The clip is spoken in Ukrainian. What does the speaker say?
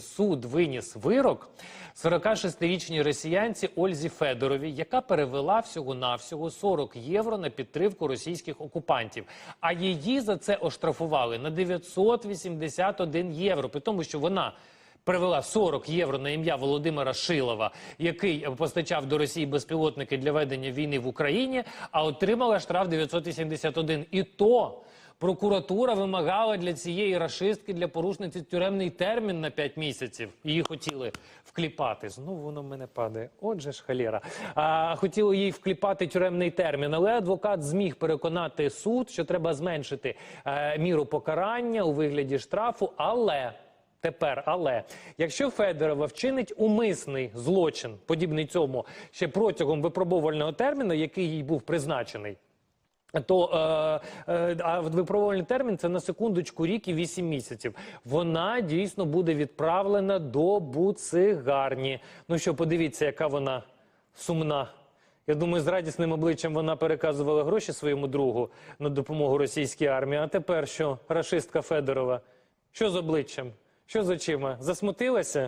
Суд виніс вирок 46-річній росіянці Ользі Федоровій, яка перевела всього-навсього 40 євро на підтримку російських окупантів. А її за це оштрафували на 981 євро, при тому, що вона перевела 40 євро на ім'я Володимира Шилова, який постачав до Росії безпілотники для ведення війни в Україні, а отримала штраф 981. І то прокуратура вимагала для цієї рашистки, для порушниці тюремний термін на 5 місяців. Її хотіли вкліпати. Знову воно в мене падає. Отже ж халєра. А, хотіли їй вкліпати тюремний термін, але адвокат зміг переконати суд, що треба зменшити е, міру покарання у вигляді штрафу, але. Тепер, але якщо Федорова вчинить умисний злочин, подібний цьому, ще протягом випробовувального терміну, який їй був призначений, то е, е, а випробувальний термін це на секундочку рік і 8 місяців. Вона дійсно буде відправлена до буцигарні. Ну що, подивіться, яка вона сумна. Я думаю, з радісним обличчям вона переказувала гроші своєму другу на допомогу російській армії. А тепер що, рашистка Федорова? Що з обличчям? Що з очима? Засмутилася?